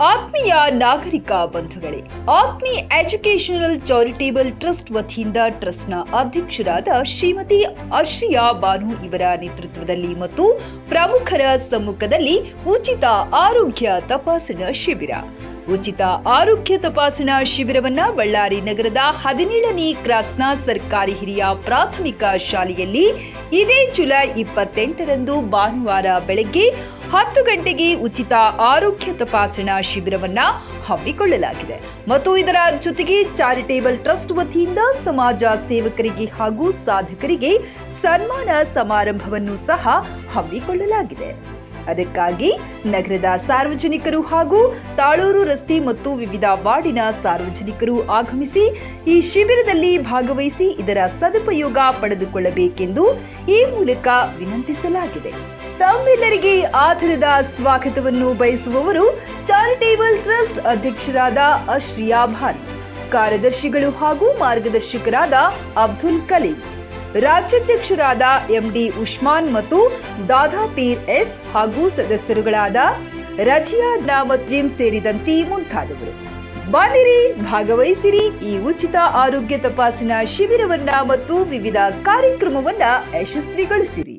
ಆತ್ಮೀಯ ನಾಗರಿಕ ಬಂಧುಗಳೇ ಆತ್ಮಿ ಎಜುಕೇಶನಲ್ ಚಾರಿಟೇಬಲ್ ಟ್ರಸ್ಟ್ ವತಿಯಿಂದ ಟ್ರಸ್ಟ್ನ ಅಧ್ಯಕ್ಷರಾದ ಶ್ರೀಮತಿ ಅಶ್ರಿಯಾ ಬಾನು ಇವರ ನೇತೃತ್ವದಲ್ಲಿ ಮತ್ತು ಪ್ರಮುಖರ ಸಮ್ಮುಖದಲ್ಲಿ ಉಚಿತ ಆರೋಗ್ಯ ತಪಾಸಣಾ ಶಿಬಿರ. ಉಚಿತ ಆರೋಗ್ಯ ತಪಾಸಣಾ ಶಿಬಿರವನ್ನ ಬಳ್ಳಾರಿ ನಗರದ ಹದಿನೇಳನೇ ಕ್ರಾಸ್ನ ಸರ್ಕಾರಿ ಹಿರಿಯ ಪ್ರಾಥಮಿಕ ಶಾಲೆಯಲ್ಲಿ ಇದೇ ಜುಲೈ ಇಪ್ಪತ್ತೆಂಟರಂದು ಭಾನುವಾರ ಬೆಳಗ್ಗೆ ಹತ್ತು ಗಂಟೆಗೆ ಉಚಿತ ಆರೋಗ್ಯ ತಪಾಸಣಾ ಶಿಬಿರವನ್ನ ಹಮ್ಮಿಕೊಳ್ಳಲಾಗಿದೆ. ಮತ್ತು ಇದರ ಜೊತೆಗೆ ಚಾರಿಟೇಬಲ್ ಟ್ರಸ್ಟ್ ವತಿಯಿಂದ ಸಮಾಜ ಸೇವಕರಿಗೆ ಹಾಗೂ ಸಾಧಕರಿಗೆ ಸನ್ಮಾನ ಸಮಾರಂಭವನ್ನು ಸಹ ಹಮ್ಮಿಕೊಳ್ಳಲಾಗಿದೆ. ಅದಕ್ಕಾಗಿ ನಗರದ ಸಾರ್ವಜನಿಕರು ಹಾಗೂ ತಾಳೂರು ರಸ್ತೆ ಮತ್ತು ವಿವಿಧ ವಾರ್ಡಿನ ಸಾರ್ವಜನಿಕರು ಆಗಮಿಸಿ ಈ ಶಿಬಿರದಲ್ಲಿ ಭಾಗವಹಿಸಿ ಇದರ ಸದುಪಯೋಗ ಪಡೆದುಕೊಳ್ಳಬೇಕೆಂದು ಈ ಮೂಲಕ ವಿನಂತಿಸಲಾಗಿದೆ. ತಮ್ಮೆಲ್ಲರಿಗೆ ಆಧಾರದ ಸ್ವಾಗತವನ್ನು ಬಯಸುವವರು ಚಾರಿಟೇಬಲ್ ಟ್ರಸ್ಟ್ ಅಧ್ಯಕ್ಷರಾದ ಅಶ್ರಿಯಾ ಭಾನ್, ಕಾರ್ಯದರ್ಶಿಗಳು ಹಾಗೂ ಮಾರ್ಗದರ್ಶಕರಾದ ಅಬ್ದುಲ್ ಕಲೀಂ. ರಾಜ್ಯಾಧ್ಯಕ್ಷರಾದ ಎಂಡಿ ಉಸ್ಮಾನ್ ಮತ್ತು ದಾದಾ ಪೀರ್ ಎಸ್ ಹಾಗೂ ಸದಸ್ಯರುಗಳಾದ ರಜಿಯಾ ನಾಮತ್ ಸೇರಿದಂತೆ ಮುಂತಾದವರು. ಬನ್ನಿರಿ ಭಾಗವಹಿಸಿರಿ. ಈ ಉಚಿತ ಆರೋಗ್ಯ ತಪಾಸಣಾ ಶಿಬಿರವನ್ನ ಮತ್ತು ವಿವಿಧ ಕಾರ್ಯಕ್ರಮವನ್ನ ಯಶಸ್ವಿಗೊಳಿಸಿರಿ.